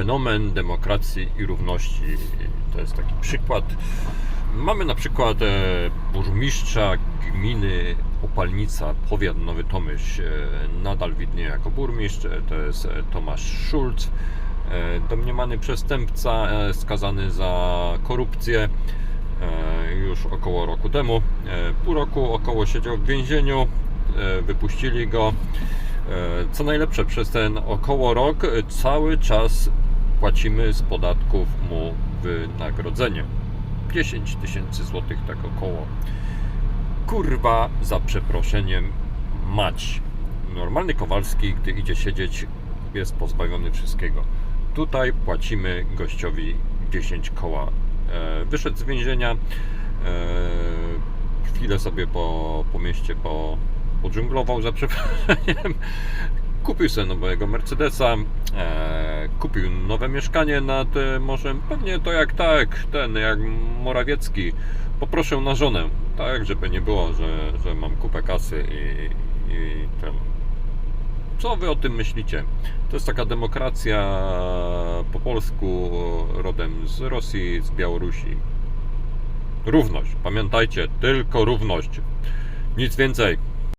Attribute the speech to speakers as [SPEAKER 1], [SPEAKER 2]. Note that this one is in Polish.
[SPEAKER 1] fenomen demokracji i równości. To jest taki przykład. Mamy na przykład e, burmistrza gminy Opalnica, powiat Nowy Tomyśl, e, nadal widnieje jako burmistrz, e, to jest Tomasz Szulc, domniemany przestępca, skazany za korupcję już około roku temu. Pół roku około siedział w więzieniu, wypuścili go. Co najlepsze, przez ten około rok cały czas płacimy z podatków mu wynagrodzenie. 10 tysięcy złotych, tak około. Kurwa, za przeproszeniem, mać. Normalny Kowalski, gdy idzie siedzieć, jest pozbawiony wszystkiego. Tutaj płacimy gościowi 10 koła. E, wyszedł z więzienia, e, chwilę sobie po, po mieście po, podżunglował za przeproszeniem. Kupił sobie nowego Mercedesa, e, kupił nowe mieszkanie nad e, morzem. Pewnie to jak tak, ten jak Morawiecki. Poproszę na żonę, tak, żeby nie było, że, że mam kupę kasy i, i ten. Co wy o tym myślicie? To jest taka demokracja po polsku, rodem z Rosji, z Białorusi. Równość. Pamiętajcie, tylko równość. Nic więcej.